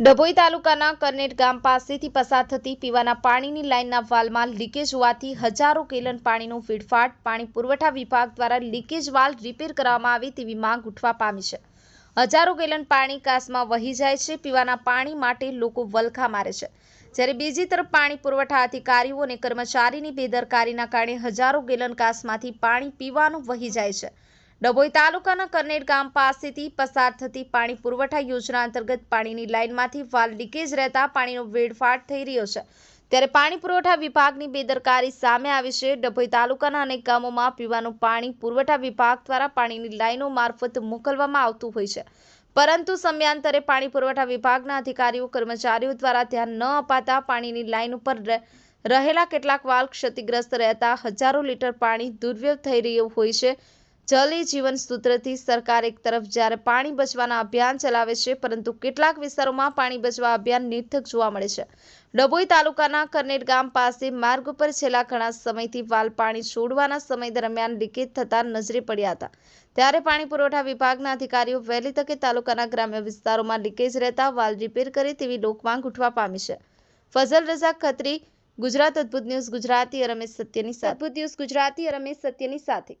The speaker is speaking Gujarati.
ડભોઈ તાલુકાના કરનેટ ગામ પાસેથી પસાર થતી પીવાના પાણીની લાઇનના વાલમાં લીકેજ હોવાથી હજારો ગેલન પાણીનો વેડફાટ પાણી પુરવઠા વિભાગ દ્વારા લીકેજ વાલ રિપેર કરવામાં આવે તેવી માંગ ઉઠવા પામી છે. હજારો ગેલન પાણી કાસમાં વહી જાય છે, પીવાના પાણી માટે લોકો વલખા મારે છે. જ્યારે બીજી તરફ પાણી પુરવઠા અધિકારીઓ અને કર્મચારીની બેદરકારીના કારણે હજારો ગેલન કાસમાંથી પાણી પીવાનું વહી જાય છે. ડભોઈ તાલુકાના કરનેર ગામ પાસેથી પસાર થતી પાણી પુરવઠા યોજના અંતર્ગત પાણીની લાઇનમાંથી વાલ લીકેજ રહેતા પાણીનો વેડફાટ થઈ રહ્યો છે. ત્યારે પાણી પુરવઠા વિભાગની બેદરકારી સામે આવી છે. ડભોઈ તાલુકાના અનેક ગામોમાં પીવાનું પાણી પુરવઠા વિભાગ દ્વારા પાણીની લાઇનો મારફત મોકલવામાં આવતું હોય છે. પરંતુ સમયાંતરે પાણી પુરવઠા વિભાગના અધિકારીઓ, કર્મચારીઓ દ્વારા ધ્યાન ન અપાતા પાણીની લાઇન ઉપર રહે- રહેલા કેટલાક વાલ ક્ષતિગ્રસ્ત રહેતા હજારો લીટર પાણી દુર્વ્યવ થઈ રહ્યું હોય છે. જલ જીવન સૂત્રથી સરકાર એક તરફ જ્યારે પાણી બચવાના અભિયાન ચલાવે છે, પરંતુ કેટલાક વિસ્તારોમાં પાણી બચવા અભિયાન નિર્થક જોવા મળે છે. ડભોઈ તાલુકાના કરનેટ ગામ પાસે માર્ગ ઉપર છેલ્લા ઘણા સમયથી વાલ પાણી છોડવાના સમય દરમિયાન લીકેજ થતા નજરે પડ્યા હતા. ત્યારે પાણી પુરવઠા વિભાગના અધિકારીઓ વહેલી તકે તાલુકાના ગ્રામ્ય વિસ્તારોમાં લીકેજ રહેતા વાલ રિપેર કરે તેવી લોકમાંગ ઉઠવા પામી છે. ફઝલ રઝા ખત્રી, ગુજરાત અદ્ભુત ન્યૂઝ ગુજરાતી રમેશ સત્યની સાથે. અદ્ભુત ન્યૂઝ ગુજરાતી રમેશ સત્યની સાથે.